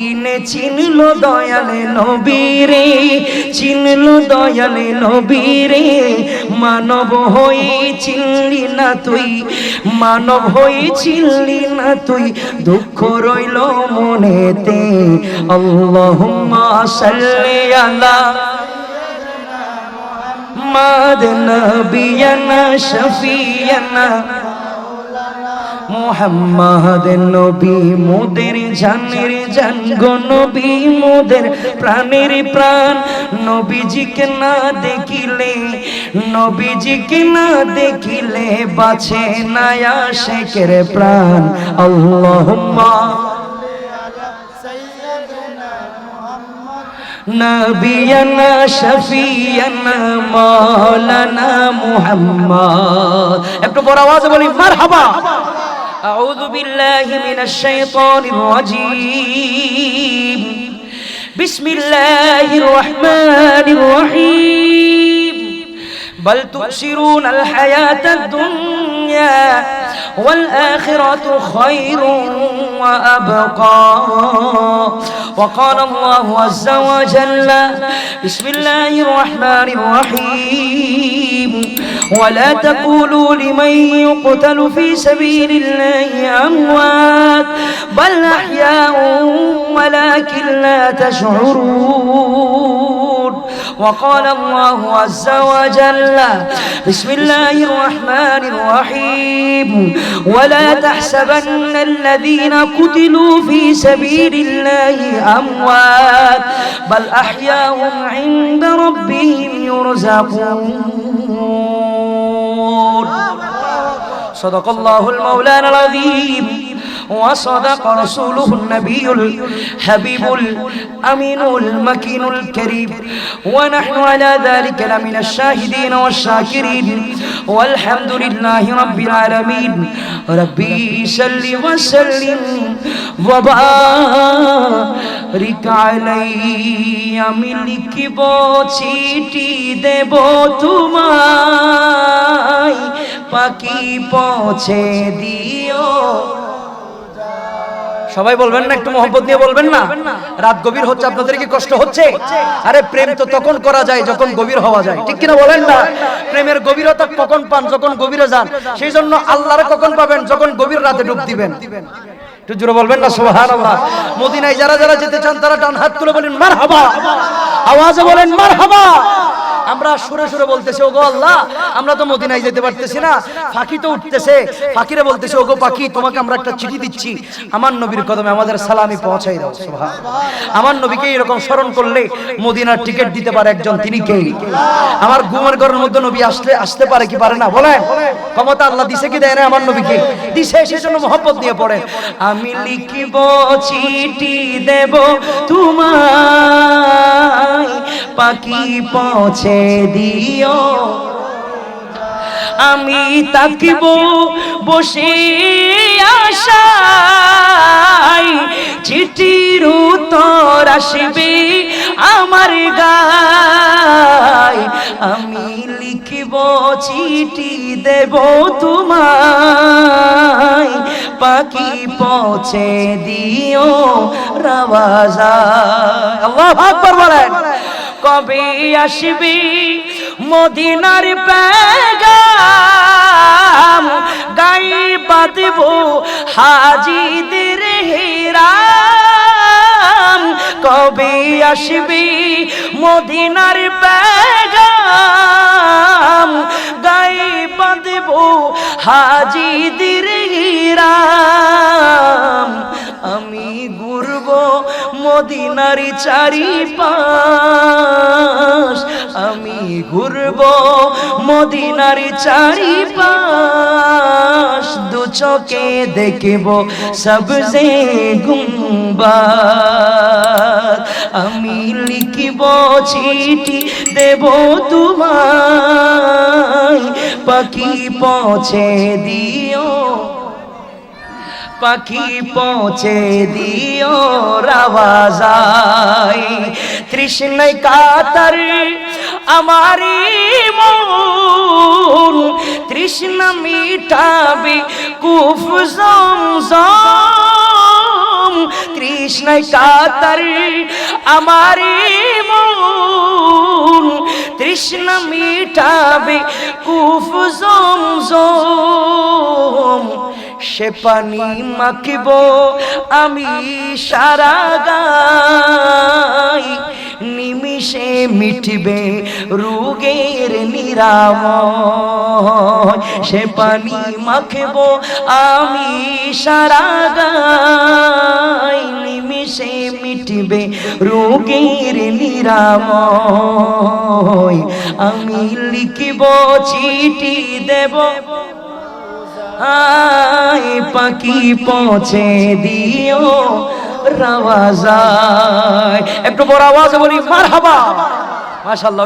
ইনে চিনল দয়ালে নবীরে চিনল দয়ালে নবীরে মানব হয়ে চিনলি না তুই, মানব হয়ে চিনলি না তুই। দুঃখ রইল মনেতে, আল্লাহুম্মা সাল্লি আলা মাদ নবিয়ানা, শফিয়ানা। মোহাম্মদ নবী মোদের জানের জান, গো নবী মোদের প্রাণের প্রাণ। নবীজিকে না দেখিলে, নবীজিকে না দেখিলে বাছে নায়া শেখের প্রাণ। আল্লাহুম্মা নবিয়ানা শফিয়ানা মাওলানা মুহাম্মদ। একটু বড় আওয়াজে বলি, মারহাবা। أعوذ بالله من الشيطان الرجيم. بسم الله الرحمن الرحيم. بل تؤثرون الحياة الدنيا والآخرة خير وأبقى. وقال الله عز وجل بسم الله الرحمن الرحيم. ولا تقولوا لمن يقتل في سبيل الله أموات بل أحياء ولكن لا تشعرون. وقال الله عز وجل بسم الله الرحمن الرحيم ولا تحسبن الذين قتلوا في سبيل الله أموات بل أحياء عند ربهم يرزقون. صدق الله المولانا العظيم وصدق رسوله النبي الحبيب الأمين المكين الكريم ونحن على ذلك لمن الشاهدين والشاكرين والحمد لله رب العالمين ربي سل وسلم وبارك علي আমি লিখিব চিঠি দেব তোমায় পাখি পৌঁছে দিও। সবাই বলবেন না, একটু মোহব্বত নিয়ে বলবেন না? রাত গভীর হচ্ছে আপনাদের কি কষ্ট হচ্ছে? আরে, প্রেম তো তখন করা যায় যখন গভীর হওয়া যায়। ঠিক কিনা বলেন না? প্রেমের গভীরতা কখন পান, যখন গভীরে যান? সেই জন্য আল্লাহরে কখন পাবেন, যখন গভীর রাতে ডুব দিবেন? একটু জোরে বলবেন না সোহান মদিনায় যারা যারা যেতে চান, তারা ডান হাত তুলে বলেন মার হাবা আওয়াজে বলেন মার হাবা আমরা সুরে সুরে বলতেছি, ওগো আল্লাহ, আমরা তো মদিনায় যেতে পারতেছি না। ফাঁকি তো উঠতেছে। ফাঁকিরে বলতেছে, ওগো পাখি, তোমাকে আমরা একটা চিঠি দিচ্ছি। আমার নবীর কদমে আমাদের সালামি পৌঁছাই দাও। আমার নবীকে এরকম স্মরণ করলে মদিনার টিকিট দিতে পারে একজন, তিনি কে? আমার ঘুমের ঘরের মধ্যে নবী আসলে, আসতে পারে কি পারে না? বলেন। ক্ষমতা আল্লাহ দিছে কি দেয় না আমার নবীকে? দিছে সেই জন্য মোহব্বত নিয়ে পড়ে। আমি লিখিব চিঠি দেব তোমায় পাখি পৌঁছে দিও। আমি তাকিব বসে আশাই চিঠির উত্তর আসবে আমার গায়। আমি লিখিব চিঠি দেব তোমায়। পাখি পৌঁছে দিও রাবাজা আল্লাহ আকবার বলেন। কবে আসবি? মদিনার পেগাম গাই বাঁধব হাজিদের হেরাম। কবে আসবি? মদিনার পেগাম গাই বাঁধব হাজিদের হিরাম। আমি মদিনার চারি পাশ আমি ঘুরব মদিনার চারি পাশ দু চোখে দেখব সবজে গুম্বা আমি লিখিব চিঠি দেব তোমায়, পাখি পৌঁছে দিও। পাখি পৌঁছে দিও রাবাজাই। তৃষ্ণাই কাতার আমারি মন, তৃষ্ণা মিটাবে কুফ তৃষ্ণায় কাতার আমার মন, তৃষ্ণা মিটাবে কুফ জমজম। সে পানি মাখিব, আমি সারা গাই। নিমিষে মিটবে রোগের নিরাময়। সে পানি মাখব, আমি সারা গাই। নিমিষে মিটবে রোগের নিরাময়। আমি লিখিব, চিঠি দেব। আয় পাখি পৌঁছে দিও রাওয়াজায়। একটু বড় আওয়াজ বলি মারহাবা। মাশাআল্লাহ